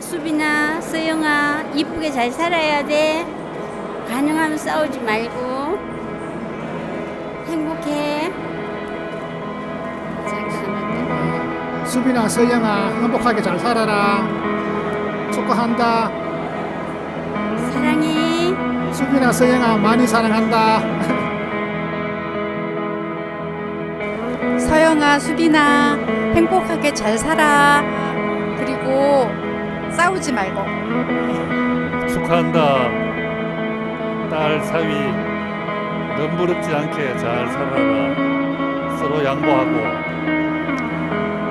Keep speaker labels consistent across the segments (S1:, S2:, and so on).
S1: 수빈아, 서영아, 이쁘게 잘 살아야 돼. 가능하면 싸우지 말고. 행복해.
S2: 수빈아 서영아 행복하게 잘 살아라 축구한다
S1: 사랑해.
S2: 수빈아 서영아 많이 사랑한다
S3: 서영아, 수빈아, 행복하게 잘 살아. 그리고 싸우지 말고.
S4: 축하한다. 딸 사위 넘부럽지 않게 잘 살아라. 서로 양보하고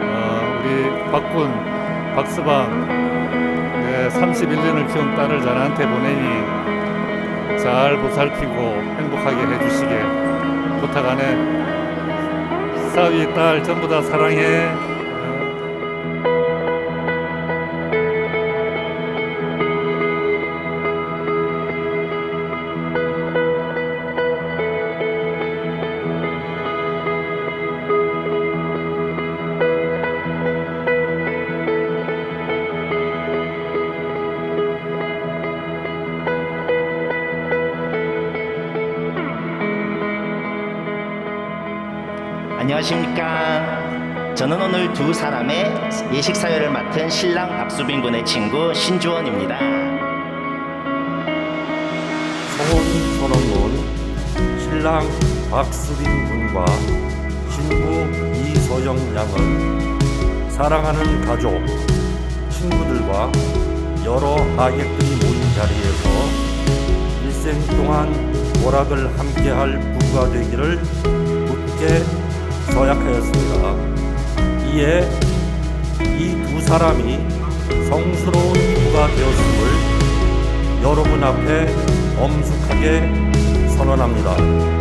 S4: 어, 우리 박군 박서방 내 31년을 키운 딸을 자네한테 보내니 잘 보살피고 행복하게 해주시게 부탁하네. 사위 딸 전부 다 사랑해.
S5: 안녕하십니까. 저는 오늘 두 사람의 예식 사회를 맡은 신랑 박수빈 군의 친구 신주원입니다.
S6: 성혼 선언문 신랑 박수빈 군과 신부 이서영 양은 사랑하는 가족, 친구들과 여러 하객들이 모인 자리에서 일생 동안 오락을 함께할 부부가 되기를 굳게 서약하였습니다. 이에 이 두 사람이 성스러운 부부가 되었음을 여러분 앞에 엄숙하게 선언합니다.